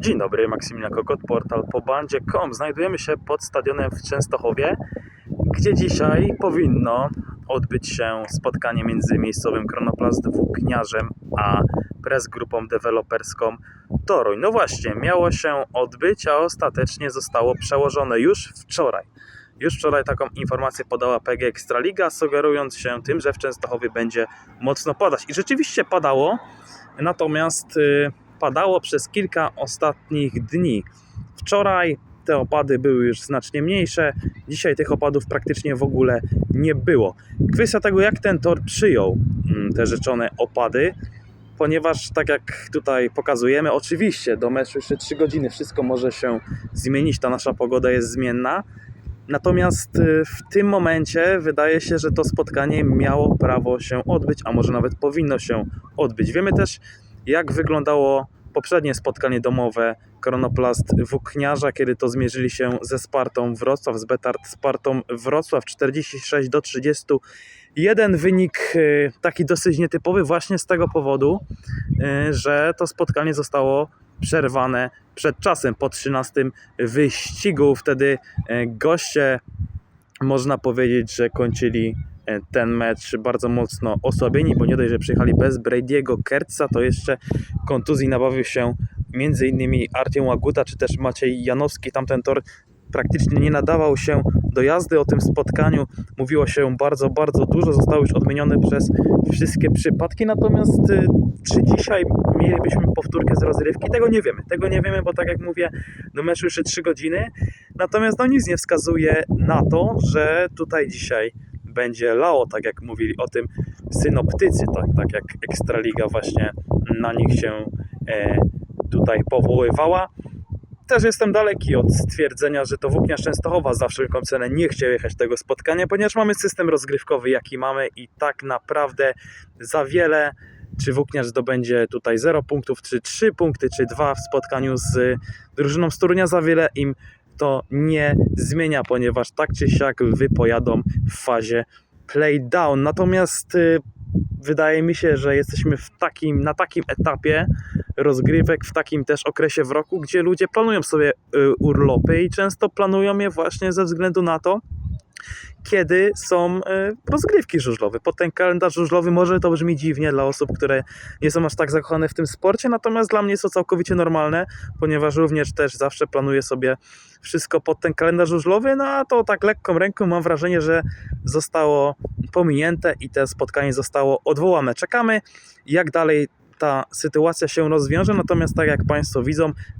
Dzień dobry, Maksymilian Kokot, portal pobandzie.com. Znajdujemy się pod stadionem w Częstochowie, gdzie dzisiaj powinno odbyć się spotkanie między miejscowym Kronoplast Włókniarzem a press grupą deweloperską Toruń. No właśnie, miało się odbyć, a ostatecznie zostało przełożone już wczoraj. Już wczoraj taką informację podała PG Ekstraliga, sugerując się tym, że w Częstochowie będzie mocno padać. I rzeczywiście padało, natomiast y, padało przez kilka ostatnich dni. Wczoraj te opady były już znacznie mniejsze, dzisiaj tych opadów praktycznie w ogóle nie było. Kwestia tego, jak ten tor przyjął mm, te rzeczone opady, ponieważ tak jak tutaj pokazujemy, oczywiście do meczu jeszcze 3 godziny wszystko może się zmienić, ta nasza pogoda jest zmienna. Natomiast y, w tym momencie wydaje się, że to spotkanie miało prawo się odbyć, a może nawet powinno się odbyć. Wiemy też, jak wyglądało poprzednie spotkanie domowe Kronoplast Włókniarza, kiedy to zmierzyli się ze Spartą Wrocław, z Betard Spartą Wrocław 46 do 31. Wynik y, taki dosyć nietypowy właśnie z tego powodu, y, że to spotkanie zostało przerwane przed czasem po 13 wyścigu. Wtedy y, goście można powiedzieć, że kończyli ten mecz bardzo mocno osłabieni, bo nie dość, że przyjechali bez Brady'ego Kertza, to jeszcze kontuzji nabawił się m.in. Artem Łaguta czy też Maciej Janowski. Tamten tor praktycznie nie nadawał się do jazdy. O tym spotkaniu mówiło się bardzo, bardzo dużo. Zostały już odmienione przez wszystkie przypadki. Natomiast y, czy dzisiaj mielibyśmy powtórkę z rozrywki? Tego nie wiemy. Tego nie wiemy, bo tak jak mówię, do meczu jeszcze 3 godziny. Natomiast no nic nie wskazuje na to, że tutaj dzisiaj będzie lało, tak jak mówili o tym synoptycy, tak, tak jak Ekstraliga właśnie na nich się e, tutaj powoływała. Też jestem daleki od stwierdzenia, że to Włókniarz Częstochowa za wszelką cenę nie chciał jechać tego spotkania, ponieważ mamy system rozgrywkowy jaki mamy i tak naprawdę za wiele czy Włókniarz zdobędzie tutaj 0 punktów, czy 3 punkty, czy 2 w spotkaniu z drużyną z za wiele im to nie zmienia, ponieważ tak czy siak wypojadą w fazie playdown. Natomiast y, wydaje mi się, że jesteśmy w takim, na takim etapie rozgrywek, w takim też okresie w roku, gdzie ludzie planują sobie y, urlopy i często planują je właśnie ze względu na to, kiedy są y, rozgrywki żużlowe. Pod ten kalendarz żużlowy może to brzmi dziwnie dla osób, które nie są aż tak zakochane w tym sporcie, natomiast dla mnie jest to całkowicie normalne, ponieważ również też zawsze planuję sobie wszystko pod ten kalendarz żużlowy, no a to tak lekką ręką mam wrażenie, że zostało pominięte i to spotkanie zostało odwołane. Czekamy, jak dalej ta sytuacja się rozwiąże, natomiast tak jak Państwo widzą,